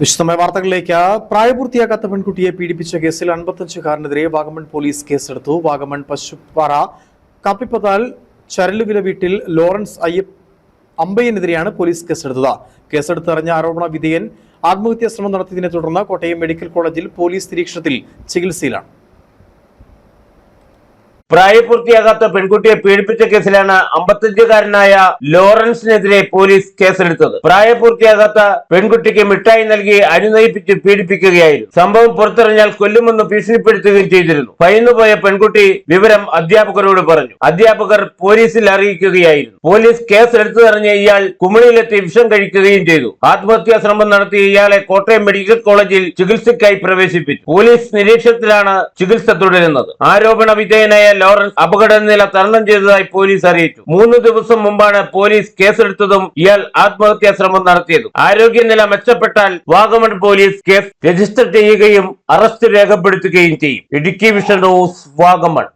വിശദമായ വാർത്തകളിലേക്ക് പ്രായപൂർത്തിയാകാത്ത പെൺകുട്ടിയെ പീഡിപ്പിച്ച കേസിൽ അൻപത്തഞ്ചുകാരനെതിരെ വാഗമൺ പോലീസ് കേസെടുത്തു. വാഗമൺ പശുപ്പാറ കാപ്പിപ്പതാൽ ചരലുവില വീട്ടിൽ ലോറൻസ് അയ്യപ്പ് അമ്പയ്യനെതിരെയാണ് പോലീസ് കേസെടുത്തത്. കേസെടുത്തറിഞ്ഞ ആരോപണ വിധേയൻ ആത്മഹത്യാ ശ്രമം നടത്തിയതിനെ തുടർന്ന് കോട്ടയം മെഡിക്കൽ കോളേജിൽ പോലീസ് നിരീക്ഷണത്തിൽ ചികിത്സയിലാണ്. പ്രായപൂർത്തിയാകാത്ത പെൺകുട്ടിയെ പീഡിപ്പിച്ച കേസിലാണ് അമ്പത്തഞ്ചുകാരനായ ലോറൻസിനെതിരെ പോലീസ് കേസെടുത്തത്. പ്രായപൂർത്തിയാകാത്ത പെൺകുട്ടിക്ക് മിഠായി നൽകി അനുനയിപ്പിച്ച് പീഡിപ്പിക്കുകയായിരുന്നു. സംഭവം പുറത്തിറങ്ങിയാൽ കൊല്ലുമെന്ന് ഭീഷണിപ്പെടുത്തുകയും ചെയ്തിരുന്നു. ഭയന്നുപോയ പെൺകുട്ടി വിവരം അധ്യാപകരോട് പറഞ്ഞു. അധ്യാപകർ പോലീസിൽ അറിയിക്കുകയായിരുന്നു. പോലീസ് കേസെടുത്തതറിഞ്ഞ ഇയാൾ കുമിളിയിലെത്തി വിഷം കഴിക്കുകയും ചെയ്തു. ആത്മഹത്യാ ശ്രമം നടത്തിയ ഇയാളെ കോട്ടയം മെഡിക്കൽ കോളേജിൽ ചികിത്സയ്ക്കായി പ്രവേശിപ്പിച്ചു. പോലീസ് നിരീക്ഷണത്തിലാണ് ചികിത്സ തുടരുന്നത്. ആരോപണ വിധേയനായ ലോറൻസ് അപകടനില തരണം ചെയ്തതായി പോലീസ് അറിയിച്ചു. മൂന്ന് ദിവസം മുമ്പാണ് പോലീസ് കേസെടുത്തതും ഇയാൾ ആത്മഹത്യാ ശ്രമം നടത്തിയതും. ആരോഗ്യനില മെച്ചപ്പെട്ടാൽ വാഗമൺ പോലീസ് കേസ് രജിസ്റ്റർ ചെയ്യുകയും അറസ്റ്റ് രേഖപ്പെടുത്തുകയും ചെയ്യും. Idukki vision news Vagamon.